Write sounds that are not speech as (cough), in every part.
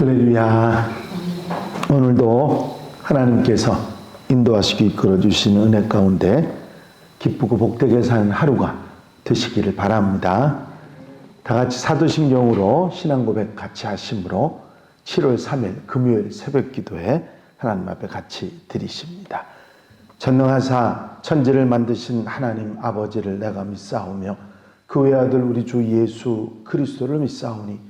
할렐루야. 오늘도 하나님께서 인도하시고 이끌어 주시는 은혜 가운데 기쁘고 복되게 사는 하루가 되시기를 바랍니다. 다 같이 사도신경으로 신앙 고백 같이 하심으로 7월 3일 금요일 새벽 기도에 하나님 앞에 같이 드리십니다. 전능하사 천지를 만드신 하나님 아버지를 내가 믿사오며 그 외 아들 우리 주 예수 그리스도를 믿사오니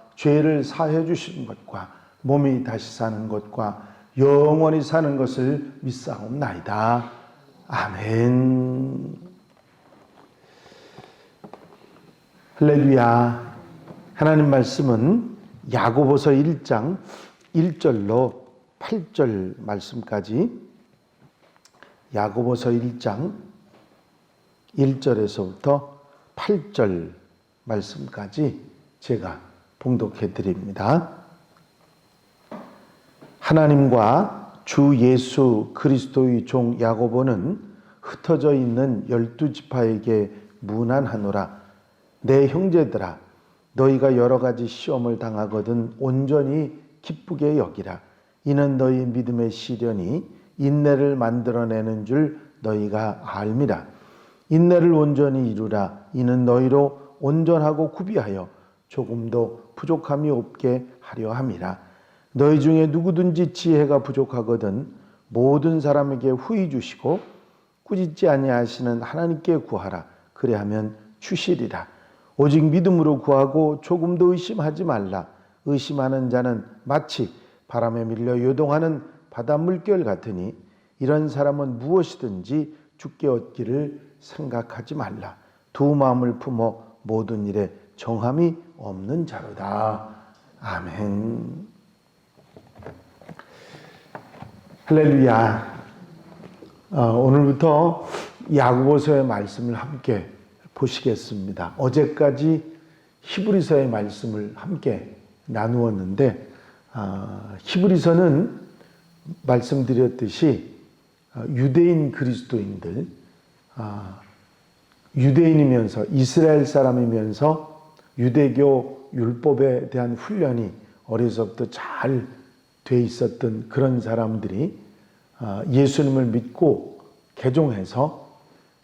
죄를 사해 주시는 것과 몸이 다시 사는 것과 영원히 사는 것을 믿사옵나이다. 아멘. 할렐루야. 하나님 말씀은 야고보서 1장 1절로 8절 말씀까지 야고보서 1장 1절에서부터 8절 말씀까지 제가 봉독해 드립니다. 하나님과 주 예수 그리스도의 종 야고보는 흩어져 있는 열두 지파에게 문안하노라. 내 형제들아 너희가 여러 가지 시험을 당하거든 온전히 기쁘게 여기라. 이는 너희 믿음의 시련이 인내를 만들어내는 줄 너희가 알미라. 인내를 온전히 이루라. 이는 너희로 온전하고 구비하여 조금도 부족함이 없게 하려 함이라. 너희 중에 누구든지 지혜가 부족하거든 모든 사람에게 후히 주시고 꾸짖지 아니하시는 하나님께 구하라. 그래하면 주시리라. 오직 믿음으로 구하고 조금도 의심하지 말라. 의심하는 자는 마치 바람에 밀려 요동하는 바다 물결 같으니 이런 사람은 무엇이든지 죽게 얻기를 생각하지 말라. 두 마음을 품어 모든 일에 정함이 없는 자로다 아멘 할렐루야. 어, 오늘부터 야구보서의 말씀을 함께 보시겠습니다. 어제까지 히브리서의 말씀을 함께 나누었는데 어, 히브리서는 말씀드렸듯이 어, 유대인 그리스도인들 어, 유대인이면서 이스라엘 사람이면서 유대교 율법에 대한 훈련이 어려서부터 잘 돼 있었던 그런 사람들이 아, 예수님을 믿고 개종해서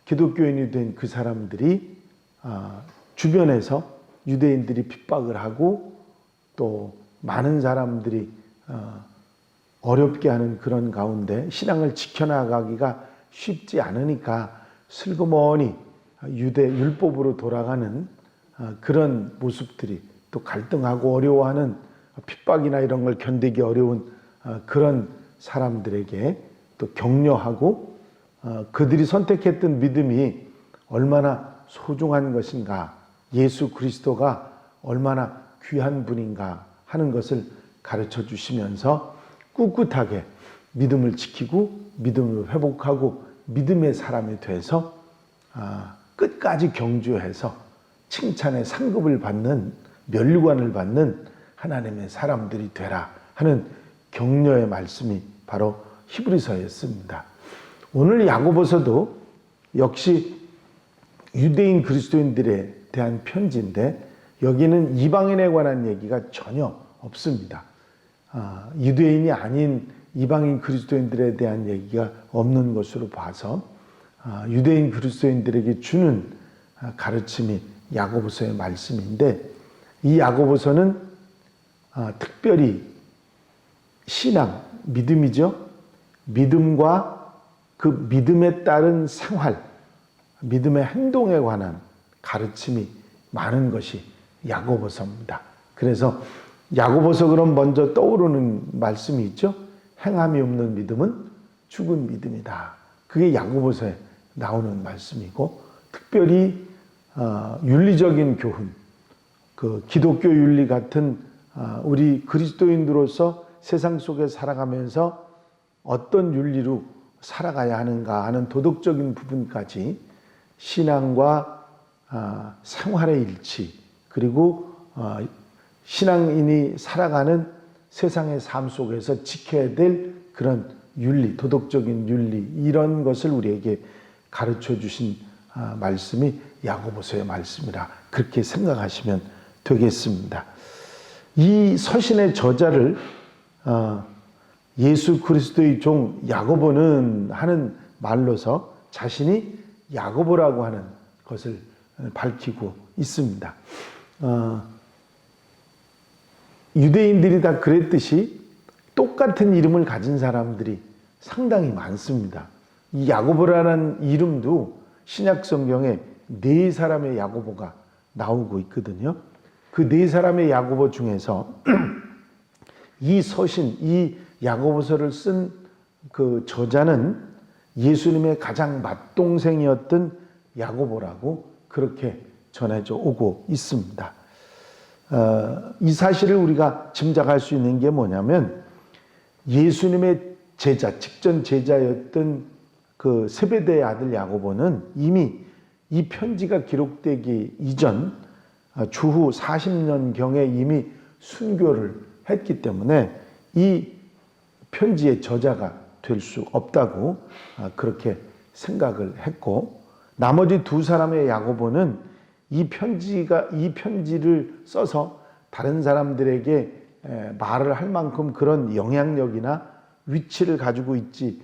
기독교인이 된 그 사람들이 아, 주변에서 유대인들이 핍박을 하고 또 많은 사람들이 아, 어렵게 하는 그런 가운데 신앙을 지켜나가기가 쉽지 않으니까 슬그머니 유대 율법으로 돌아가는 그런 모습들이 또 갈등하고 어려워하는 핍박이나 이런 걸 견디기 어려운 어, 그런 사람들에게 또 격려하고 어, 그들이 선택했던 믿음이 얼마나 소중한 것인가, 예수 그리스도가 얼마나 귀한 분인가 하는 것을 가르쳐 주시면서 꿋꿋하게 믿음을 지키고 믿음을 회복하고 믿음의 사람이 돼서 아, 끝까지 경주해서 칭찬의 상급을 받는 멸관을 받는 하나님의 사람들이 되라 하는 격려의 말씀이 바로 히브리서였습니다. 오늘 야고보서도 역시 유대인 그리스도인들에 대한 편지인데 여기는 이방인에 관한 얘기가 전혀 없습니다. 아, 유대인이 아닌 이방인 그리스도인들에 대한 얘기가 없는 것으로 봐서 아, 유대인 그리스도인들에게 주는 가르침이 야고보서의 말씀인데 이 야고보서는 아, 특별히 신앙, 믿음이죠. 믿음과 그 믿음에 따른 생활, 믿음의 행동에 관한 가르침이 많은 것이 야고보서입니다. 그래서 야고보서 그럼 먼저 떠오르는 말씀이 있죠. 행함이 없는 믿음은 죽은 믿음이다. 그게 야고보서에 나오는 말씀이고 특별히 어, 윤리적인 교훈, 그 기독교 윤리 같은 아, 우리 그리스도인으로서 세상 속에 살아가면서 어떤 윤리로 살아가야 하는가 하는 도덕적인 부분까지 신앙과 아, 생활의 일치 그리고 어, 신앙인이 살아가는 세상의 삶 속에서 지켜야 될 그런 윤리, 도덕적인 윤리 이런 것을 우리에게 가르쳐 주신 아, 말씀이 야고보서의 말씀이라 그렇게 생각하시면 되겠습니다. 이 서신의 저자를 어, 예수 그리스도의 종 야고보는 하는 말로서 자신이 야고보라고 하는 것을 밝히고 있습니다. 어, 유대인들이 다 그랬듯이 똑같은 이름을 가진 사람들이 상당히 많습니다. 이 야고보라는 이름도 신약 성경에 네 사람의 야고보가 나오고 있거든요. 그 네 사람의 야고보 중에서 (clears throat) 이 서신, 이 야고보서를 쓴 그 저자는 예수님의 가장 맏동생이었던 야고보라고 그렇게 전해져 오고 있습니다. 어, 이 사실을 우리가 짐작할 수 있는 게 뭐냐면 예수님의 제자, 직전 제자였던 그 세베대의 아들 야고보는 이미 이 편지가 기록되기 이전 어, 주후 40년경에 이미 순교를 했기 때문에 이 편지의 저자가 될 수 없다고 어, 그렇게 생각을 했고 나머지 두 사람의 야고보는 이 편지가 이 편지를 써서 다른 사람들에게 말을 할 만큼 그런 영향력이나 위치를 가지고 있지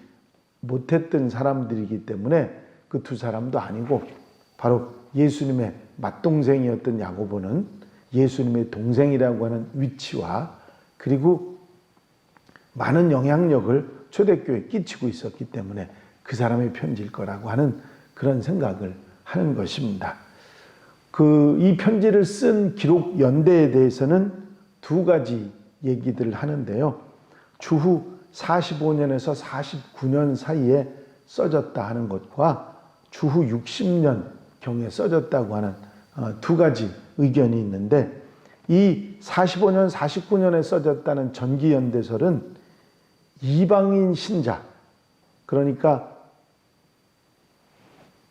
못했던 사람들이기 때문에 그 두 사람도 아니고 바로 예수님의 맏동생이었던 야고보는 예수님의 동생이라고 하는 위치와 그리고 많은 영향력을 초대교회에 끼치고 있었기 때문에 그 사람의 편지일 거라고 하는 그런 생각을 하는 것입니다. 그 이 편지를 쓴 기록 연대에 대해서는 두 가지 얘기들을 하는데요. 주후 45년에서 49년 사이에 써졌다 하는 것과 주후 60년 경에 써졌다고 하는 어, 두 가지 의견이 있는데 이 45년, 49년에 써졌다는 전기연대설은 이방인 신자, 그러니까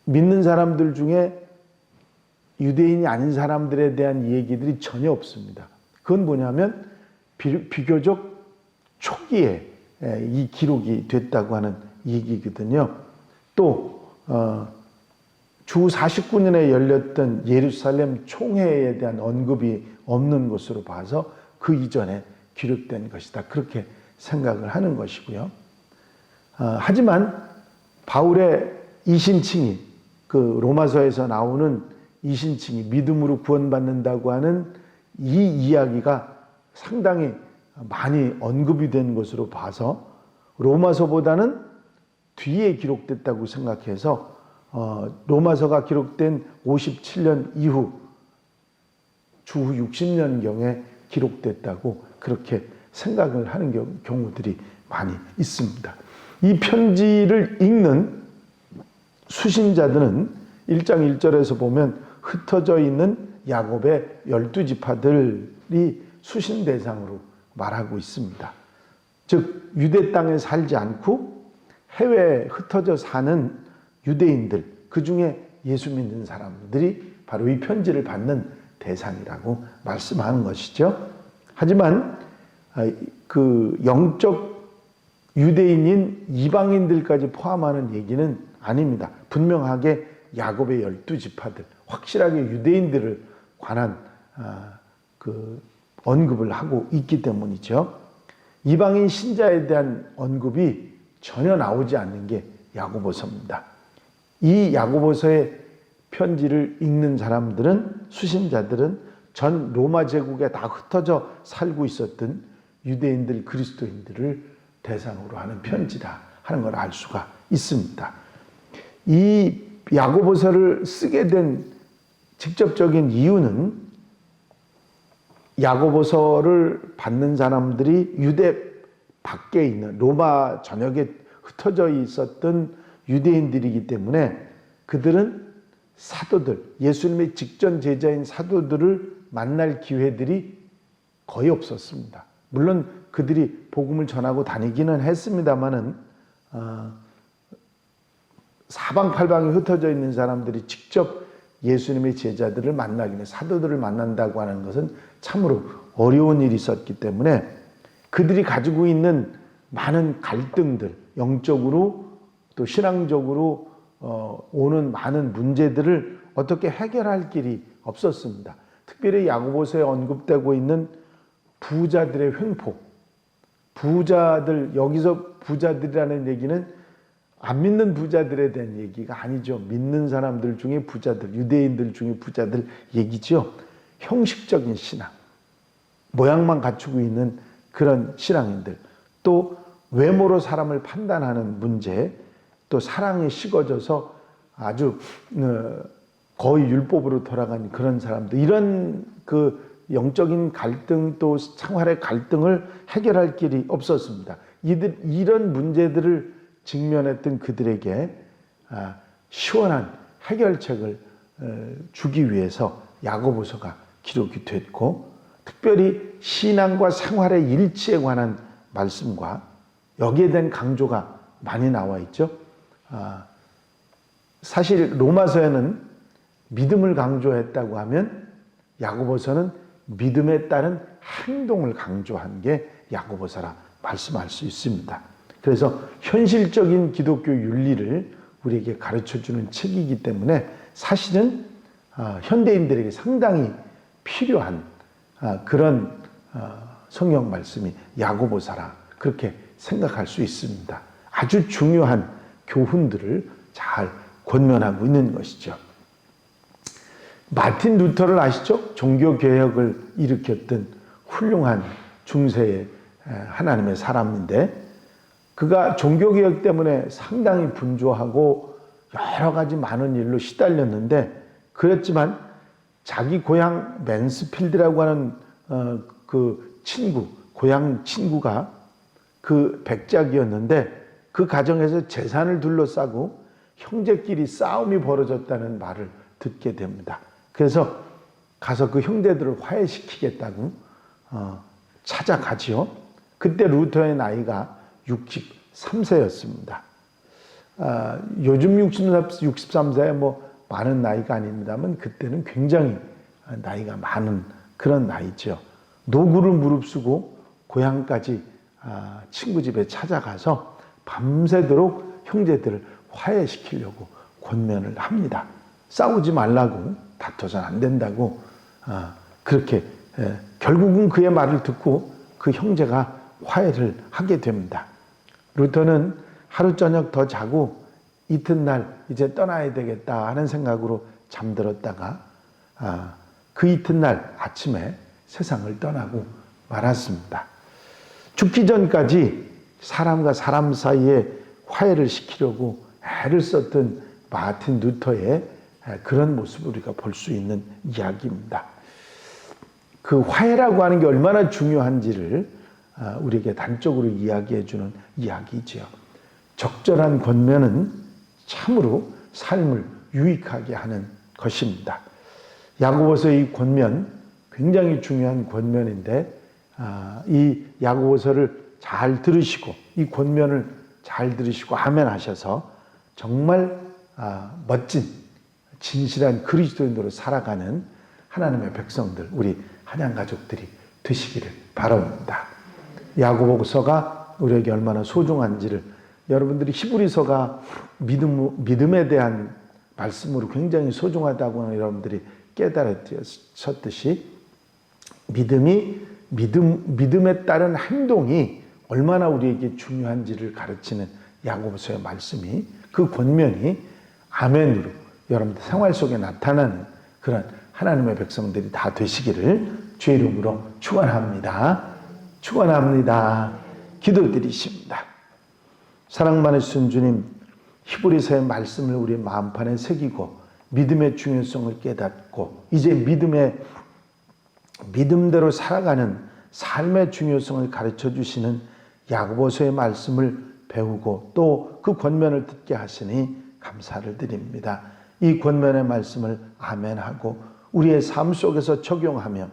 믿는 사람들 중에 유대인이 아닌 사람들에 대한 얘기들이 전혀 없습니다. 그건 뭐냐면 비교적 초기에 이 기록이 됐다고 하는 얘기거든요. 또, 어, 주 49년에 열렸던 예루살렘 총회에 대한 언급이 없는 것으로 봐서 그 이전에 기록된 것이다. 그렇게 생각을 하는 것이고요. 어, 하지만 바울의 이신칭이 그 로마서에서 나오는 이신칭이 믿음으로 구원받는다고 하는 이 이야기가 상당히 많이 언급이 된 것으로 봐서 로마서보다는 뒤에 기록됐다고 생각해서 어, 로마서가 기록된 57년 이후 주후 60년경에 기록됐다고 그렇게 생각을 하는 경우들이 많이 있습니다. 이 편지를 읽는 수신자들은 1장 1절에서 보면 흩어져 있는 야곱의 열두 지파들이 수신 대상으로 말하고 있습니다. 즉 유대 땅에 살지 않고 해외에 흩어져 사는 유대인들 그 중에 예수 믿는 사람들이 바로 이 편지를 받는 대상이라고 말씀하는 것이죠. 하지만 아, 그 영적 유대인인 이방인들까지 포함하는 얘기는 아닙니다. 분명하게 야곱의 열두 지파들, 확실하게 유대인들을 관한 아, 그 언급을 하고 있기 때문이죠. 이방인 신자에 대한 언급이 전혀 나오지 않는 게 야고보서입니다. 이 야고보서의 편지를 읽는 사람들은 수신자들은 전 로마 제국에 다 흩어져 살고 있었던 유대인들 그리스도인들을 대상으로 하는 편지다 하는 걸 알 수가 있습니다. 이 야고보서를 쓰게 된 직접적인 이유는 야고보서를 받는 사람들이 유대 밖에 있는 로마 전역에 흩어져 있었던 유대인들이기 때문에 그들은 사도들, 예수님의 직전 제자인 사도들을 만날 기회들이 거의 없었습니다. 물론 그들이 복음을 전하고 다니기는 했습니다마는 어, 사방팔방에 흩어져 있는 사람들이 직접 예수님의 제자들을 만나기는 사도들을 만난다고 하는 것은 참으로 어려운 일이 있었기 때문에 그들이 가지고 있는 많은 갈등들, 영적으로 또 신앙적으로 어, 오는 많은 문제들을 어떻게 해결할 길이 없었습니다. 특별히 야고보서에 언급되고 있는 부자들의 횡포, 부자들 여기서 부자들이라는 얘기는 안 믿는 부자들에 대한 얘기가 아니죠. 믿는 사람들 중에 부자들, 유대인들 중에 부자들 얘기죠. 형식적인 신앙, 모양만 갖추고 있는 그런 신앙인들, 또 외모로 사람을 판단하는 문제, 또 사랑에 식어져서 아주 어, 거의 율법으로 돌아간 그런 사람들, 이런 그 영적인 갈등 또 생활의 갈등을 해결할 길이 없었습니다. 이들 이런 문제들을 직면했던 그들에게 아, 시원한 해결책을 어, 주기 위해서 야고보서가 기록이 됐고 특별히 신앙과 생활의 일치에 관한 말씀과 여기에 대한 강조가 많이 나와 있죠. 아, 사실 로마서에는 믿음을 강조했다고 하면 야고보서는 믿음에 따른 행동을 강조한 게 야고보서라 말씀할 수 있습니다. 그래서 현실적인 기독교 윤리를 우리에게 가르쳐 주는 책이기 때문에 사실은 아, 현대인들에게 상당히 필요한 아, 그런 아, 성경 말씀이 야고보사라 그렇게 생각할 수 있습니다. 아주 중요한 교훈들을 잘 권면하고 있는 것이죠. 마틴 루터를 아시죠? 종교 개혁을 일으켰던 훌륭한 중세의 하나님의 사람인데 그가 종교 개혁 때문에 상당히 분주하고 여러 가지 많은 일로 시달렸는데 그랬지만 자기 고향 맨스필드라고 하는 어, 그 친구 고향 친구가 그 백작이었는데 그 가정에서 재산을 둘러싸고 형제끼리 싸움이 벌어졌다는 말을 듣게 됩니다. 그래서 가서 그 형제들을 화해시키겠다고 어, 찾아가지요. 그때 루터의 나이가 63세였습니다. 아, 요즘 63, 63세 뭐 많은 나이가 아닙니다만 그때는 굉장히 나이가 많은 그런 나이죠. 노구를 무릅쓰고 고향까지 아, 친구 집에 찾아가서 밤새도록 형제들을 화해시키려고 권면을 합니다. 싸우지 말라고 다퉈서는 안 된다고 아, 그렇게 결국은 그의 말을 듣고 그 형제가 화해를 하게 됩니다. 루터는 하루 저녁 더 자고 이튿날 이제 떠나야 되겠다 하는 생각으로 잠들었다가 아, 그 이튿날 아침에 세상을 떠나고 말았습니다. 죽기 전까지 사람과 사람 사이에 화해를 시키려고 애를 썼던 마틴 루터의 그런 모습을 우리가 볼 수 있는 이야기입니다. 그 화해라고 하는 게 얼마나 중요한지를 아, 우리에게 단적으로 이야기해 주는 이야기지요. 적절한 권면은 참으로 삶을 유익하게 하는 것입니다. 야고보서의 권면 굉장히 중요한 권면인데 아, 이 야고보서를 잘 들으시고 이 권면을 잘 들으시고 아멘 하셔서 정말 아, 멋진 진실한 그리스도인으로 살아가는 하나님의 백성들 우리 한양 가족들이 되시기를 바랍니다. 야고보서가 우리에게 얼마나 소중한지를 여러분들이 히브리서가 믿음 믿음에 대한 말씀으로 굉장히 소중하다고 는 여러분들이 깨달았듯이 믿음이 믿음 믿음에 따른 행동이 얼마나 우리에게 중요한지를 가르치는 야고보서의 말씀이 그 권면이 아멘으로 여러분들 생활 속에 나타나는 그런 하나님의 백성들이 다 되시기를 주의 이름으로 축원합니다. 축원합니다. 기도드리십니다. 사랑 많으신 주님, 히브리서의 말씀을 우리 마음판에 새기고 믿음의 중요성을 깨닫고 이제 믿음의 믿음대로 살아가는 삶의 중요성을 가르쳐 주시는 야고보서의 말씀을 배우고 또 그 권면을 듣게 하시니 감사를 드립니다. 이 권면의 말씀을 아멘하고 우리의 삶 속에서 적용하며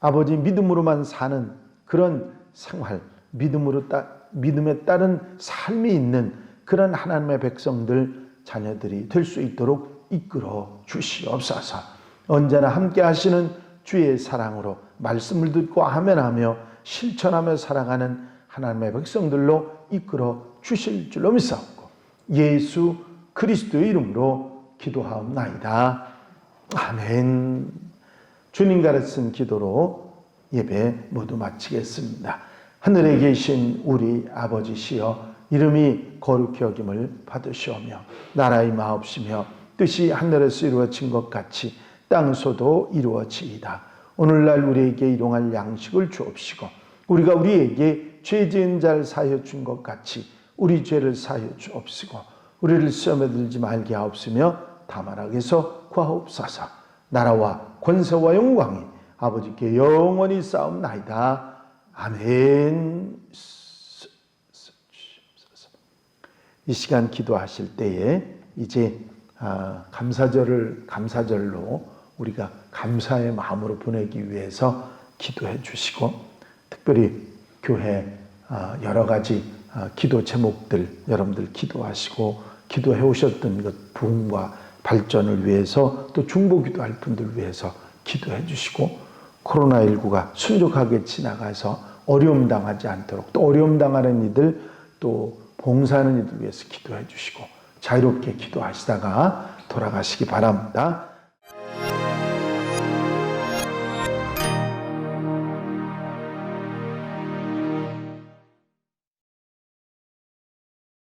아버지 믿음으로만 사는 그런 생활 믿음으로 따, 믿음에 따른 삶이 있는 그런 하나님의 백성들 자녀들이 될 수 있도록 이끌어 주시옵소서. 언제나 함께 하시는 주의 사랑으로 말씀을 듣고 하면하며 실천하며 살아가는 하나님의 백성들로 이끌어 주실 줄로 믿사옵고 예수 그리스도의 이름으로 기도하옵나이다. 아멘. 주님 가르친 기도로 예배 모두 마치겠습니다. 하늘에 계신 우리 아버지시여 이름이 거룩히 여김을 받으시오며 나라의 마옵시며 뜻이 하늘에서 이루어진 것 같이 땅에서도 이루어지이다. 오늘날 우리에게 일용할 양식을 주옵시고 우리가 우리에게 죄 지은 자를 사하여 준 것 같이 우리 죄를 사하여 주옵시고 우리를 시험에 들지 말게 하옵시며 다만 악에서 구하옵소서 나라와 권세와 영광이 아버지께 영원히 싸움나이다. 아멘. 이 시간 기도하실 때에 이제 아, 감사절을 감사절로 우리가 감사의 마음으로 보내기 위해서 기도해 주시고 특별히 교회 아, 여러 가지 아, 기도 제목들 여러분들 기도하시고 기도해 오셨던 것 부흥과 발전을 위해서 또 중보 기도할 분들 위해서 기도해 주시고 코로나19가 순조하게 지나가서 어려움 당하지 않도록 또 어려움 당하는 이들 또 봉사하는 이들 위해서 기도해 주시고 자유롭게 기도하시다가 돌아가시기 바랍니다.